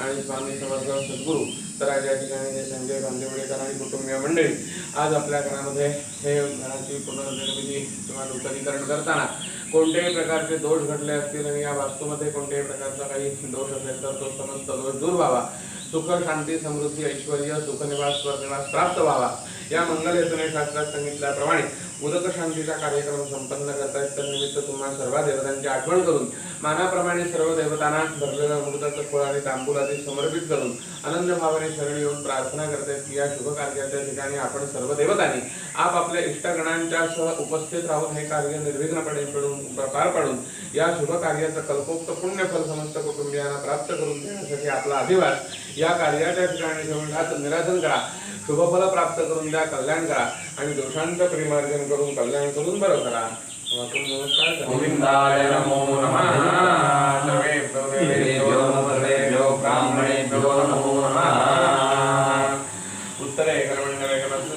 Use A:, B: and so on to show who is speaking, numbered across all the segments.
A: आणि स्वामी समर्थ सद्गुरू. तर आज या ठिकाणी संजय बांदेवडेकर आणि कुटुंबीय मंडळी आज आपल्या घरामध्ये हे घराची पुनर्निर्मिती किंवा नूतनीकरण करताना कोणत्याही प्रकारचे दोष घडले असतील आणि या वास्तूमध्ये कोणत्याही प्रकारचा काही दोष असेल तर तो समस्त दोष दूर व्हावा. सुख शांती समृद्धी ऐश्वर सुखनिवास स्वर्गनिवास प्राप्त व्हावा. या मंगल हेतूने शास्त्रात सांगितल्याप्रमाणे उदक शांतीचा कार्यक्रम संपन्न करतायत. तर निमित्त तुम्हा सर्व देवतांची आठवण करून मानाप्रमाणे सर्व देवतांना भरलेलं अमृताचं फळ आणि तांबूल आदी समर्पित करून आनंद भावाने शरण येऊन प्रार्थना करतायत की या शुभ कार्याच्या ठिकाणी आपण सर्व देवतांनी आपापल्या इष्टगणांच्या सह उपस्थित राहून हे कार्य निर्विघ्नपणे पडून पार पाडून या शुभ कार्याचं कल्पोक्त पुण्यफल समस्त कुटुंबियांना प्राप्त करून देण्यासाठी आपला अभिवास या कार्याच्या ठिकाणी ठेवून निराधन करा. शुभफल प्राप्त करून द्या कल्याण करा. आणि दोषांचं परिमार्जन करून कल्याण करून बरं करा.
B: गोविंदाय नमो ब्राह्मणेभ्यो नमो नमः.
A: उत्तरे कर्मण्डले कर्मस्तु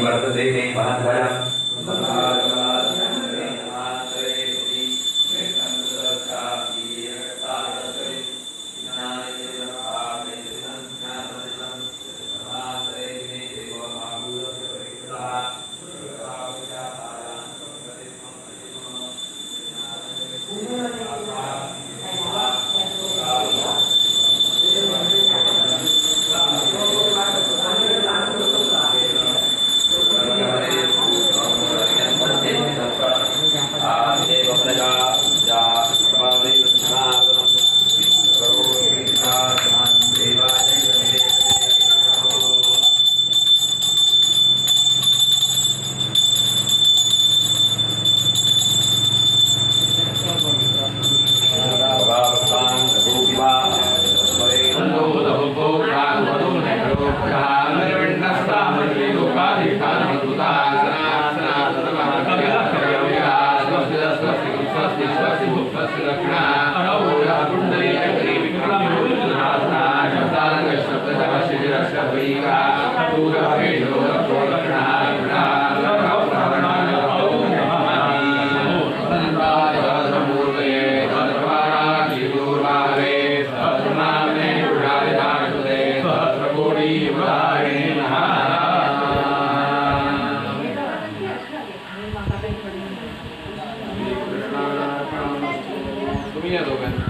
C: करोत्रापि वर्तते मे महद्भयम्
A: तुम्ही या दोघांनी.